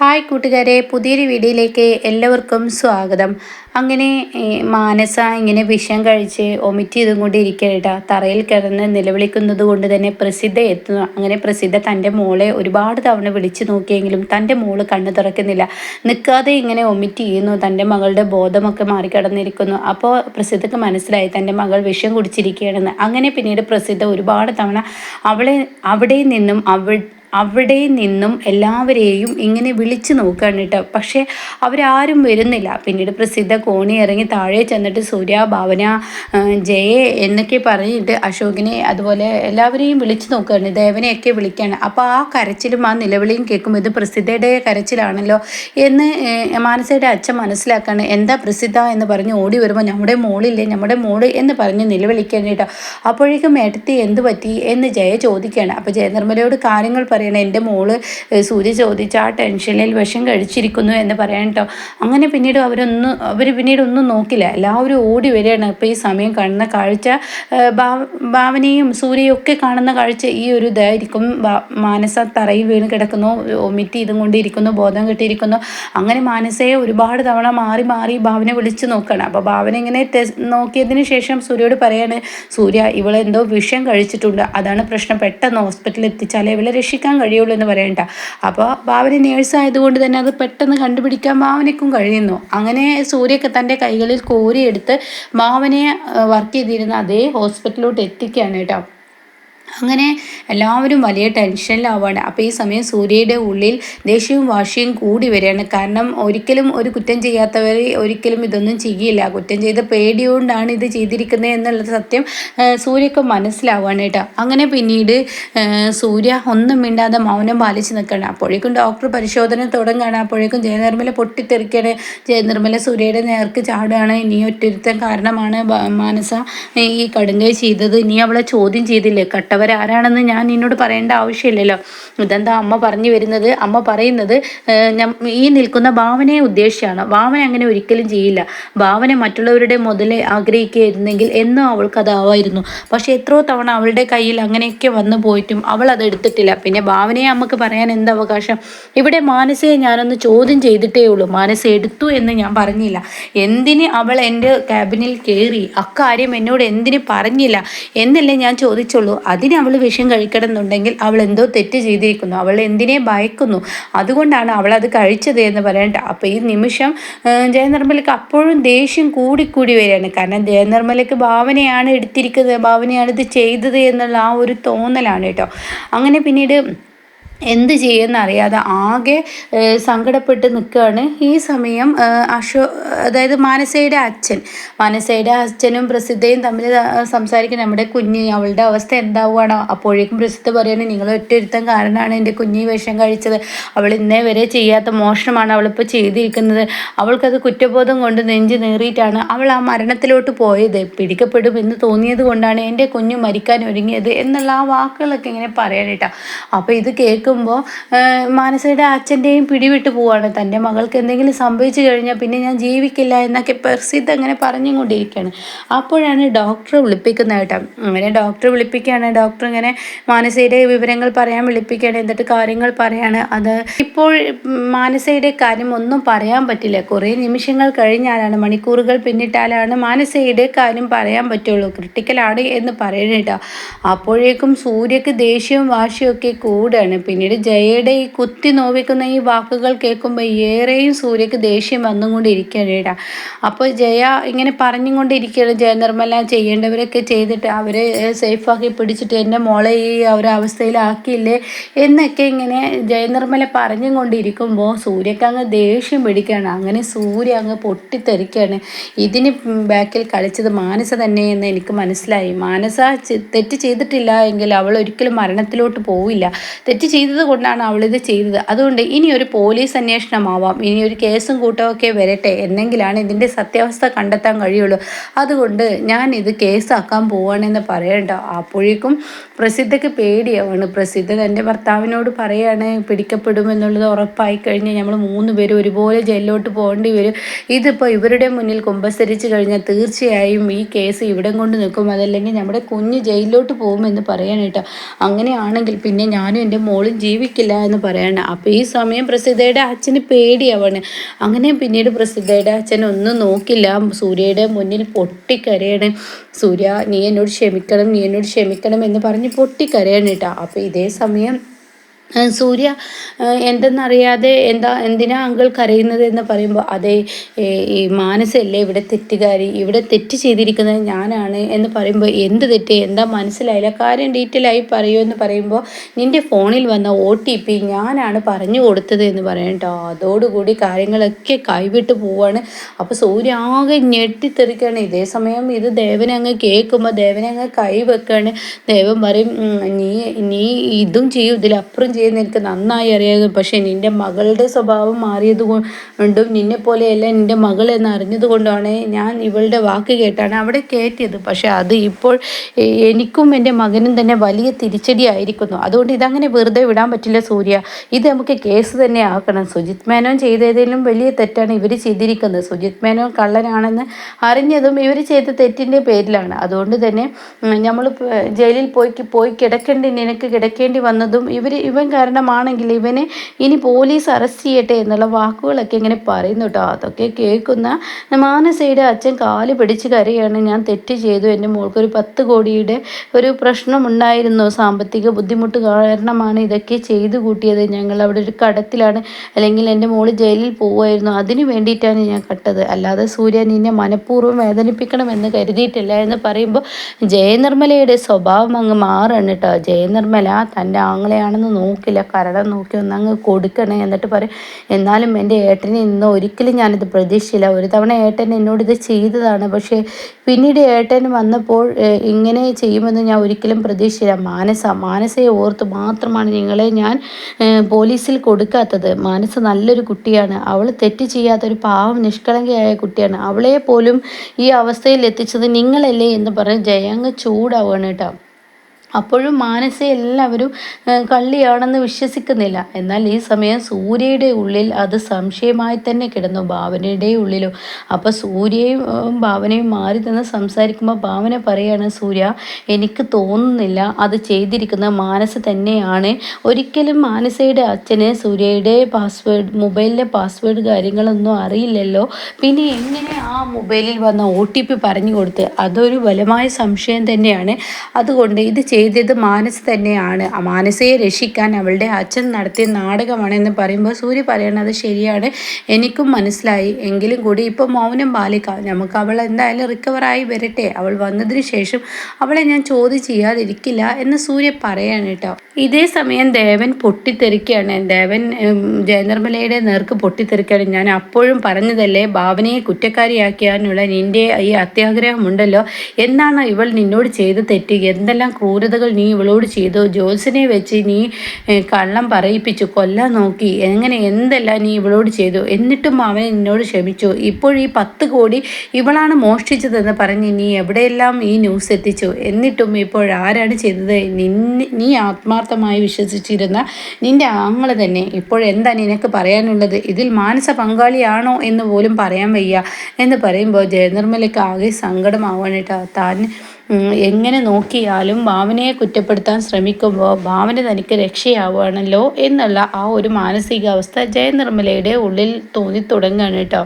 Hi കൂട്ടുകാരെ പുതിയൊരു വീഡിയോയിലേക്ക് എല്ലാവർക്കും സ്വാഗതം. അങ്ങനെ മാനസ ഇങ്ങനെ വിഷം കഴിച്ച് ഒമിറ്റ് ചെയ്തും കൊണ്ടിരിക്കട്ടോ തറയിൽ കിടന്ന് നിലവിളിക്കുന്നത് കൊണ്ട് തന്നെ പ്രസിദ്ധ എത്തുന്നു അങ്ങനെ പ്രസിദ്ധ തന്റെ മോളെ ഒരുപാട് തവണ വിളിച്ചു നോക്കിയെങ്കിലും തന്റെ മോൾ കണ്ണു തുറക്കുന്നില്ല. നിൽക്കാതെ ഇങ്ങനെ ഒമിറ്റ് ചെയ്യുന്നു തന്റെ മകളുടെ ബോധമൊക്കെ മാറിക്കിടന്നിരിക്കുന്നു. അപ്പോൾ പ്രസിദ്ധക്ക് മനസ്സിലായി തന്റെ മകൾ വിഷം കുടിച്ചിരിക്കുകയാണെന്ന്. അങ്ങനെ പിന്നീട് പ്രസിദ്ധ ഒരുപാട് തവണ അവളെ അവിടെ നിന്നും അവൾ അവിടെ നിന്നും എല്ലാവരെയും ഇങ്ങനെ വിളിച്ചു നോക്കുകയാണ് കേട്ടോ. പക്ഷേ അവരാരും വരുന്നില്ല. പിന്നീട് പ്രസിദ്ധ കോണി ഇറങ്ങി താഴെ ചെന്നിട്ട് സൂര്യ ഭാവന ജയ എന്നൊക്കെ പറഞ്ഞിട്ട് അശോകിനെ അതുപോലെ എല്ലാവരെയും വിളിച്ചു നോക്കുകയാണ്. ദേവനെയൊക്കെ വിളിക്കുകയാണ്. അപ്പോൾ ആ കരച്ചിലും ആ നിലവിളിയും കേൾക്കുമ്പോൾ ഇത് പ്രസിദ്ധയുടെ കരച്ചിലാണല്ലോ എന്ന് മാനസയുടെ അച്ഛൻ മനസ്സിലാക്കാണ്. എന്താ പ്രസിദ്ധ എന്ന് പറഞ്ഞ് ഓടി വരുമ്പോൾ നമ്മുടെ മോളില്ലേ നമ്മുടെ മോൾ എന്ന് പറഞ്ഞ് നിലവിളിക്കാൻ കേട്ടോ. അപ്പോഴേക്കും മേട്ടത്തി എന്ത് പറ്റി എന്ന് ജയ ചോദിക്കുകയാണ്. അപ്പോൾ ജയനിർമ്മലയോട് കാര്യങ്ങൾ പറയണം എന്റെ മോൾ സൂര്യ ചോദിച്ച ആ ടെൻഷനിൽ വിഷം കഴിച്ചിരിക്കുന്നു എന്ന് പറയാൻ കേട്ടോ അങ്ങനെ പിന്നീട് അവരൊന്നും അവർ പിന്നീട് ഒന്നും നോക്കില്ല. എല്ലാവരും ഓടി വരികയാണ്. ഇപ്പോൾ ഈ സമയം കാണുന്ന കാഴ്ച ഭാവനയും സൂര്യയും ഒക്കെ കാണുന്ന കാഴ്ച ഈ ഒരു ഇതായിരിക്കും. മാനസ തറയിൽ വീണ് കിടക്കുന്നു ഒമിറ്റ് ചെയ്തും കൊണ്ടിരിക്കുന്നു ബോധം കിട്ടിയിരിക്കുന്നു. അങ്ങനെ മാനസയെ ഒരുപാട് തവണ മാറി മാറി ഭാവനെ വിളിച്ച് നോക്കണം. അപ്പോൾ ഭാവന ഇങ്ങനെ നോക്കിയതിന് ശേഷം സൂര്യയോട് പറയാണ് സൂര്യ ഇവളെന്തോ വിഷം കഴിച്ചിട്ടുണ്ട്. അതാണ് പ്രശ്നം. പെട്ടെന്ന് ഹോസ്പിറ്റലിൽ എത്തിച്ചാലേ ഇവളെ രക്ഷിക്കാൻ കണ്ടുപിടിക്കാൻ കഴിയുള്ളൂ എന്ന് പറയണ്ട. അപ്പോൾ ഭാവന നേഴ്സ് ആയതുകൊണ്ട് തന്നെ അത് പെട്ടെന്ന് കണ്ടുപിടിക്കാൻ ഭാവനയ്ക്കും കഴിയുന്നു. അങ്ങനെ സൂര്യക്ക് തന്റെ കൈകളിൽ കോരിയെടുത്ത് ഭാവനയെ വർക്ക് ചെയ്തിരുന്ന അതേ ഹോസ്പിറ്റലിലോട്ട് എത്തിക്കുകയാണ് കേട്ടോ. അങ്ങനെ എല്ലാവരും വലിയ ടെൻഷനിലാവാണ്. അപ്പോൾ ഈ സമയം സൂര്യയുടെ ഉള്ളിൽ ദേഷ്യവും വാശിയും കൂടി വരികയാണ്. കാരണം ഒരിക്കലും ഒരു കുറ്റം ചെയ്യാത്തവർ ഒരിക്കലും ഇതൊന്നും ചെയ്യില്ല. കുറ്റം ചെയ്ത പേടിയോണ്ടാണ് ഇത് ചെയ്തിരിക്കുന്നത് എന്നുള്ള സത്യം സൂര്യക്ക് മനസ്സിലാവാണ് കേട്ടോ. അങ്ങനെ പിന്നീട് സൂര്യ ഒന്നും മിണ്ടാതെ മൗനം പാലിച്ച് നിൽക്കണം അപ്പോഴേക്കും ഡോക്ടർ പരിശോധന തുടങ്ങുകയാണ്. അപ്പോഴേക്കും ജയനിർമ്മല പൊട്ടിത്തെറിക്കുകയാണ്. ജയനിർമ്മല സൂര്യയുടെ നേർക്ക് ചാടുകയാണ്. ഇനി ഒറ്റരുത്തം കാരണമാണ് മാനസ ഈ കടുങ്കൈ ചെയ്തത്. ഇനി അവളെ ചോദ്യം ചെയ്തില്ലേ? കട്ട അവരാരാണെന്ന് ഞാൻ നിന്നോട് പറയേണ്ട ആവശ്യമില്ലല്ലോ. ഇതെന്താ അമ്മ പറഞ്ഞു വരുന്നത്? അമ്മ പറയുന്നത് ഈ നിൽക്കുന്ന ഭാവനയെ ഉദ്ദേശിച്ചാണ്. ഭാവന അങ്ങനെ ഒരിക്കലും ചെയ്യില്ല. ഭാവന മറ്റുള്ളവരുടെ മുതലേ ആഗ്രഹിക്കുകയായിരുന്നെങ്കിൽ എന്നും അവൾക്ക് അതാവായിരുന്നു. പക്ഷെ എത്രയോ തവണ അവളുടെ കയ്യിൽ അങ്ങനെയൊക്കെ വന്നു പോയിട്ടും അവൾ അത് എടുത്തിട്ടില്ല. പിന്നെ ഭാവനയെ നമുക്ക് പറയാൻ എന്ത് അവകാശം? ഇവിടെ മാനസയെ ഞാനൊന്ന് ചോദ്യം ചെയ്തിട്ടേ ഉള്ളൂ. മാനസ എടുത്തു എന്ന് ഞാൻ പറഞ്ഞില്ല. എന്തിന് അവൾ എന്റെ ക്യാബിനിൽ കയറി? അക്കാര്യം എന്നോട് എന്തിന് പറഞ്ഞില്ല? എന്നല്ലേ ഞാൻ ചോദിച്ചുള്ളൂ. അതിന് അതിന് അവൾ വിഷം കഴിക്കണമെന്നുണ്ടെങ്കിൽ അവൾ എന്തോ തെറ്റ് ചെയ്തിരിക്കുന്നു. അവൾ എന്തിനെ ഭയക്കുന്നു? അതുകൊണ്ടാണ് അവൾ അത് കഴിച്ചത് എന്ന് പറയണ്ട. അപ്പോൾ ഈ നിമിഷം ജയനിർമ്മലക്ക് അപ്പോഴും ദേഷ്യം കൂടിക്കൂടി വരികയാണ്. കാരണം ജയനിർമ്മലക്ക് ഭാവനയാണ് എടുത്തിരിക്കുന്നത് ഭാവനയാണ് ഇത് ചെയ്തത് എന്നുള്ള ആ ഒരു തോന്നലാണ് കേട്ടോ. അങ്ങനെ പിന്നീട് എന്ത് ചെയ്യുമെന്നറിയാതെ ആകെ സങ്കടപ്പെട്ട് നിൽക്കുകയാണ്. ഈ സമയം അശോ അതായത് മാനസയുടെ അച്ഛൻ. മാനസയുടെ അച്ഛനും പ്രസിദ്ധയും തമ്മിൽ സംസാരിക്കുന്ന നമ്മുടെ കുഞ്ഞ് അവളുടെ അവസ്ഥ എന്താവുകയാണോ? അപ്പോഴേക്കും പ്രസിദ്ധ പറയുന്നത് നിങ്ങൾ ഒറ്റൊരുത്തം കാരണമാണ് എന്റെ കുഞ്ഞി വിഷം കഴിച്ചത്. അവൾ ഇന്നേ വരെ ചെയ്യാത്ത മോഷണമാണ് അവളിപ്പോൾ ചെയ്തിരിക്കുന്നത്. അവൾക്കത് കുറ്റബോധം കൊണ്ട് നെഞ്ച് നേറിയിട്ടാണ് അവൾ ആ മരണത്തിലോട്ട് പോയത്. പിടിക്കപ്പെടും എന്ന് തോന്നിയത് കൊണ്ടാണ് എന്റെ കുഞ്ഞ് മരിക്കാൻ ഒരുങ്ങിയത് എന്നുള്ള ആ വാക്കുകളൊക്കെ ഇങ്ങനെ പറയാനായിട്ടാണ് അപ്പോൾ ഇത് കേൾക്കും കേൾക്കുമ്പോൾ മാനസയുടെ അച്ഛന്റെയും പിടിവിട്ട് പോവാണ്. തന്റെ മകൾക്ക് എന്തെങ്കിലും സംഭവിച്ചു കഴിഞ്ഞാൽ പിന്നെ ഞാൻ ജീവിക്കില്ല എന്നൊക്കെ പ്രസിദ്ധ അങ്ങനെ പറഞ്ഞുകൊണ്ടിരിക്കുകയാണ് അപ്പോഴാണ് ഡോക്ടറെ വിളിപ്പിക്കുന്നത് കേട്ടോ. അങ്ങനെ ഡോക്ടറെ വിളിപ്പിക്കുകയാണ്. ഡോക്ടർ ഇങ്ങനെ മാനസയുടെ വിവരങ്ങൾ പറയാൻ വിളിപ്പിക്കുകയാണ്. എന്നിട്ട് കാര്യങ്ങൾ പറയാണ്. അത് ഇപ്പോൾ മാനസയുടെ കാര്യം ഒന്നും പറയാൻ പറ്റില്ല. കുറേ നിമിഷങ്ങൾ കഴിഞ്ഞാലാണ് മണിക്കൂറുകൾ പിന്നിട്ടാലാണ് മാനസയുടെ കാര്യം പറയാൻ പറ്റുള്ളൂ. ക്രിട്ടിക്കലാണ് എന്ന് പറയണേട്ടോ അപ്പോഴേക്കും സൂര്യക്ക് ദേഷ്യവും വാശിയും ഒക്കെ കൂടാണ്. പിന്നെ പിന്നീട് ജയയുടെ ഈ കുത്തി നോവിക്കുന്ന ഈ വാക്കുകൾ കേൾക്കുമ്പോൾ ഏറെയും സൂര്യക്ക് ദേഷ്യം വന്നുകൊണ്ടിരിക്കുകയാണ് അപ്പോൾ ജയ ഇങ്ങനെ പറഞ്ഞുകൊണ്ടിരിക്കുകയാണ് ജയനിർമ്മല ചെയ്യേണ്ടവരൊക്കെ ചെയ്തിട്ട് അവരെ സേഫാക്കി പിടിച്ചിട്ട് എന്റെ മോളെ ഈ ഒരു എന്നൊക്കെ ഇങ്ങനെ ജയനിർമ്മല നിർമ്മല പറഞ്ഞുകൊണ്ടിരിക്കുമ്പോൾ സൂര്യക്ക് അങ്ങ് ദേഷ്യം പിടിക്കുകയാണ്. അങ്ങനെ സൂര്യ അങ്ങ് പൊട്ടിത്തെറിക്കുകയാണ്. ഇതിന് ബാക്കിൽ കളിച്ചത് മാനസ തന്നെ എന്ന് എനിക്ക് മനസ്സിലായി. മാനസ തെറ്റ് ചെയ്തിട്ടില്ല എങ്കിൽ അവൾ ഒരിക്കലും മരണത്തിലോട്ട് പോവില്ല. തെറ്റ് ചെയ്ത് ചെയ്തത് കൊണ്ടാണ് അവളിത് ചെയ്തത്. അതുകൊണ്ട് ഇനി ഒരു പോലീസ് അന്വേഷണമാവാം. ഇനി ഒരു കേസും കൂട്ടമൊക്കെ വരട്ടെ. എന്നെങ്കിലാണ് ഇതിന്റെ സത്യാവസ്ഥ കണ്ടെത്താൻ കഴിയുള്ളൂ. അതുകൊണ്ട് ഞാൻ ഇത് കേസാക്കാൻ പോവാണെന്ന് പറയണ്ട. അപ്പോഴേക്കും പ്രസിദ്ധയ്ക്ക് പേടിയാവാണ്. പ്രസിദ്ധ തന്റെ ഭർത്താവിനോട് പറയാണ് പിടിക്കപ്പെടുമെന്നുള്ളത് ഉറപ്പായി കഴിഞ്ഞാൽ നമ്മൾ മൂന്ന് പേരും ഒരുപോലെ ജയിലിലോട്ട് പോകേണ്ടി വരും. ഇതിപ്പോൾ ഇവരുടെ മുന്നിൽ കുമ്പസരിച്ച് കഴിഞ്ഞാൽ തീർച്ചയായും ഈ കേസ് ഇവിടം കൊണ്ട് നിൽക്കും. അതല്ലെങ്കിൽ നമ്മുടെ കുഞ്ഞ് ജയിലിലോട്ട് പോകുമെന്ന് കേട്ടോ. അങ്ങനെയാണെങ്കിൽ പിന്നെ ഞാനും എന്റെ മോൾ മോളും ജീവിക്കില്ല എന്ന് പറയാണ് അപ്പോൾ ഈ സമയം പ്രസിദ്ധയുടെ അച്ഛന് പേടിയാവാണ്. അങ്ങനെ പിന്നീട് പ്രസിദ്ധയുടെ അച്ഛൻ ഒന്നും നോക്കില്ല. സൂര്യയുടെ മുന്നിൽ പൊട്ടിക്കരയാണ്. സൂര്യ നീ എന്നോട് ക്ഷമിക്കണം നീ എന്നോട് ക്ഷമിക്കണം എന്ന് പറഞ്ഞ് പൊട്ടിക്കരയാണ് കേട്ടോ. അപ്പോൾ ഇതേ സമയം സൂര്യ എന്തെന്നറിയാതെ എന്താ എന്തിനാ അങ്കിൾ കരയുന്നത് എന്ന് പറയുമ്പോൾ അതെ ഈ മാനസല്ലേ ഇവിടെ തെറ്റുകാരി ഇവിടെ തെറ്റ് ചെയ്തിരിക്കുന്നത് ഞാനാണ് എന്ന് പറയുമ്പോൾ എന്ത് തെറ്റ് എന്താ മനസ്സിലായില്ല. കാര്യം ഡീറ്റെയിൽ ആയി പറയൂ എന്ന് പറയുമ്പോൾ നിന്റെ ഫോണിൽ വന്ന ഒ ടി പി ഞാനാണ് പറഞ്ഞു കൊടുത്തത് എന്ന് പറയട്ടോ അതോടുകൂടി കാര്യങ്ങളൊക്കെ കൈവിട്ട് പോവാണ്. അപ്പോൾ സൂര്യ ആകെ ഞെട്ടിത്തെറിക്കുകയാണ് ഇതേ സമയം ഇത് ദേവനെ അങ്ങ് കേൾക്കുമ്പോൾ ദേവനെ അങ്ങ് കൈ ദേവൻ പറയും നീ നീ ഇതും ചെയ്യും ഇതിലപ്പുറം ചെയ്യുന്ന എനിക്ക് നന്നായി അറിയാതെ പക്ഷേ നിന്റെ മകളുടെ സ്വഭാവം മാറിയത് കൊണ്ടും നിന്നെ പോലെയല്ല നിന്റെ മകൾ എന്ന് അറിഞ്ഞത് കൊണ്ടാണ് ഞാൻ ഇവളുടെ വാക്ക് കേട്ടാണ് അവിടെ കയറ്റിയത്. പക്ഷേ അത് ഇപ്പോൾ എനിക്കും എന്റെ മകനും തന്നെ വലിയ തിരിച്ചടി ആയിരിക്കുന്നു. അതുകൊണ്ട് ഇതങ്ങനെ വെറുതെ വിടാൻ പറ്റില്ല സൂര്യ. ഇത് നമുക്ക് കേസ് തന്നെ ആക്കണം. സുജിത് മേനോൻ ചെയ്തതിലും വലിയ തെറ്റാണ് ഇവർ ചെയ്തിരിക്കുന്നത്. സുജിത് മേനോൻ കള്ളനാണെന്ന് അറിഞ്ഞതും ഇവർ ചെയ്ത തെറ്റിന്റെ പേരിലാണ്. അതുകൊണ്ട് തന്നെ നമ്മൾ ജയിലിൽ പോയി പോയി കിടക്കേണ്ടി നിനക്ക് കിടക്കേണ്ടി വന്നതും ഇവർ ഇവൻ കാരണമാണെങ്കിൽ ഇവനെ ഇനി പോലീസ് അറസ്റ്റ് ചെയ്യട്ടെ എന്നുള്ള വാക്കുകളൊക്കെ ഇങ്ങനെ പറയുന്നു കേട്ടോ. അതൊക്കെ കേൾക്കുന്ന മാനസയുടെ അച്ഛൻ കാൽ പിടിച്ച് കരയാണ്. ഞാൻ തെറ്റ് ചെയ്തു. എന്റെ മോൾക്കൊരു പത്ത് കോടിയുടെ ഒരു പ്രശ്നമുണ്ടായിരുന്നു. സാമ്പത്തിക ബുദ്ധിമുട്ട് കാരണമാണ് ഇതൊക്കെ ചെയ്തു കൂട്ടിയത്. ഞങ്ങൾ അവിടെ ഒരു കടത്തിലാണ്. അല്ലെങ്കിൽ എന്റെ മോൾ ജയിലിൽ പോവുമായിരുന്നു. അതിന് വേണ്ടിയിട്ടാണ് ഞാൻ കട്ടത്. അല്ലാതെ സൂര്യ നിന്നെ മനഃപൂർവം വേദനിപ്പിക്കണമെന്ന് കരുതിയിട്ടില്ല എന്ന് പറയുമ്പോൾ ജയനിർമ്മലയുടെ സ്വഭാവം അങ്ങ് മാറാണ് കേട്ടോ. ജയനിർമ്മല തന്റെ ആങ്ങളെയാണെന്ന് നോക്കി നോക്കില്ല. കരടം നോക്കി ഒന്നങ്ങ് കൊടുക്കണേ എന്നിട്ട് പറയും എന്നാലും എന്റെ ഏട്ടനെ ഇന്ന് ഒരിക്കലും ഞാനിത് പ്രതീക്ഷിച്ചില്ല. ഒരു തവണ ഏട്ടൻ എന്നോട് ഇത് ചെയ്തതാണ്. പക്ഷേ പിന്നീട് ഏട്ടൻ വന്നപ്പോൾ ഇങ്ങനെ ചെയ്യുമെന്ന് ഞാൻ ഒരിക്കലും പ്രതീക്ഷിച്ചില്ല. മാനസ മാനസയെ ഓർത്ത് മാത്രമാണ് നിങ്ങളെ ഞാൻ പോലീസിൽ കൊടുക്കാത്തത്. മാനസ നല്ലൊരു കുട്ടിയാണ്. അവൾ തെറ്റ് ചെയ്യാത്തൊരു പാവം നിഷ്കളങ്കയായ കുട്ടിയാണ്. അവളെ പോലും ഈ അവസ്ഥയിൽ എത്തിച്ചത് നിങ്ങളല്ലേ എന്ന് പറഞ്ഞ് ജയങ്ങ് ചൂടാവുകയാണ് കേട്ടോ. അപ്പോഴും മാനസ എല്ലാവരും കള്ളിയാണെന്ന് വിശ്വസിക്കുന്നില്ല. എന്നാൽ ഈ സമയം സൂര്യയുടെ ഉള്ളിൽ അത് സംശയമായി തന്നെ കിടന്നു. ഭാവനയുടെ ഉള്ളിലും. അപ്പോൾ സൂര്യയും ഭാവനയും മാറി നിന്ന് സംസാരിക്കുമ്പോൾ ഭാവന പറയാണ് സൂര്യ എനിക്ക് തോന്നുന്നില്ല അത് ചെയ്തിരിക്കുന്ന മാനസ തന്നെയാണ്. ഒരിക്കലും മാനസയുടെ അച്ഛന് സൂര്യയുടെ പാസ്വേഡ് മൊബൈലിലെ പാസ്വേഡ് കാര്യങ്ങളൊന്നും അറിയില്ലല്ലോ. പിന്നെ എങ്ങനെ ആ മൊബൈലിൽ വന്ന ഒ ടി പി പറഞ്ഞു കൊടുത്ത്? അതൊരു ബലമായ സംശയം തന്നെയാണ്. അതുകൊണ്ട് ഇത് ചെയ്തത് മാനസ് തന്നെയാണ്. മാനസയെ രക്ഷിക്കാൻ അവളുടെ അച്ഛൻ നടത്തിയ നാടകമാണെന്ന് പറയുമ്പോൾ സൂര്യ പറയണത് ശരിയാണ്. എനിക്കും മനസ്സിലായി. എങ്കിലും കൂടി ഇപ്പോൾ മൗനം പാലിക്കാം. നമുക്ക് അവൾ എന്തായാലും റിക്കവറായി വരട്ടെ. അവൾ വന്നതിന് ശേഷം അവളെ ഞാൻ ചോദ്യം ചെയ്യാതിരിക്കില്ല എന്ന് സൂര്യ പറയാണ് കേട്ടോ. ഇതേ സമയം ദേവൻ പൊട്ടിത്തെറിക്കുകയാണ്. ദേവൻ ജയനിർമ്മലയുടെ നേർക്ക് പൊട്ടിത്തെറിക്കുകയാണ്. ഞാൻ അപ്പോഴും പറഞ്ഞതല്ലേ ഭാവനയെ കുറ്റക്കാരിയാക്കിയാനുള്ള നിന്റെ ഈ അത്യാഗ്രഹമുണ്ടല്ലോ. എന്താണ് ഇവൾ നിന്നോട് ചെയ്ത് തെറ്റ്. എന്തെല്ലാം ക്രൂര ക്രൂരതകൾ നീ ഇവളോട് ചെയ്തു. ജോത്സനെ വെച്ച് നീ കള്ളം പറയിപ്പിച്ചു. കൊല്ലാൻ നോക്കി. എങ്ങനെ എന്തെല്ലാം നീ ഇവളോട് ചെയ്തു? എന്നിട്ടും അവൻ നിന്നോട് ക്ഷമിച്ചു. ഇപ്പോൾ ഈ പത്ത് കോടി ഇവളാണ് മോഷ്ടിച്ചതെന്ന് പറഞ്ഞ് നീ എവിടെയെല്ലാം ഈ ന്യൂസ് എത്തിച്ചു? എന്നിട്ടും ഇപ്പോൾ ആരാണ് ചെയ്തത്? നിന്നെ നീ ആത്മാർത്ഥമായി വിശ്വസിച്ചിരുന്ന നിന്റെ ആങ്ങളെ തന്നെ. ഇപ്പോൾ എന്താ നിനക്ക് പറയാനുള്ളത്? ഇതിൽ മാനസ പങ്കാളിയാണോ എന്ന് പോലും പറയാൻ വയ്യ എന്ന് പറയുമ്പോൾ ജയനിർമ്മലയ്ക്ക് ആകെ സങ്കടമാവാനായിട്ട് താൻ എങ്ങനെ നോക്കിയാലും ഭാവനയെ കുറ്റപ്പെടുത്താൻ ശ്രമിക്കുമ്പോൾ ഭാവന തനിക്ക് രക്ഷയാവുകയാണല്ലോ എന്നുള്ള ആ ഒരു മാനസികാവസ്ഥ ജയനിർമ്മലയുടെ ഉള്ളിൽ തോന്നി തുടങ്ങുകയാണ് കേട്ടോ.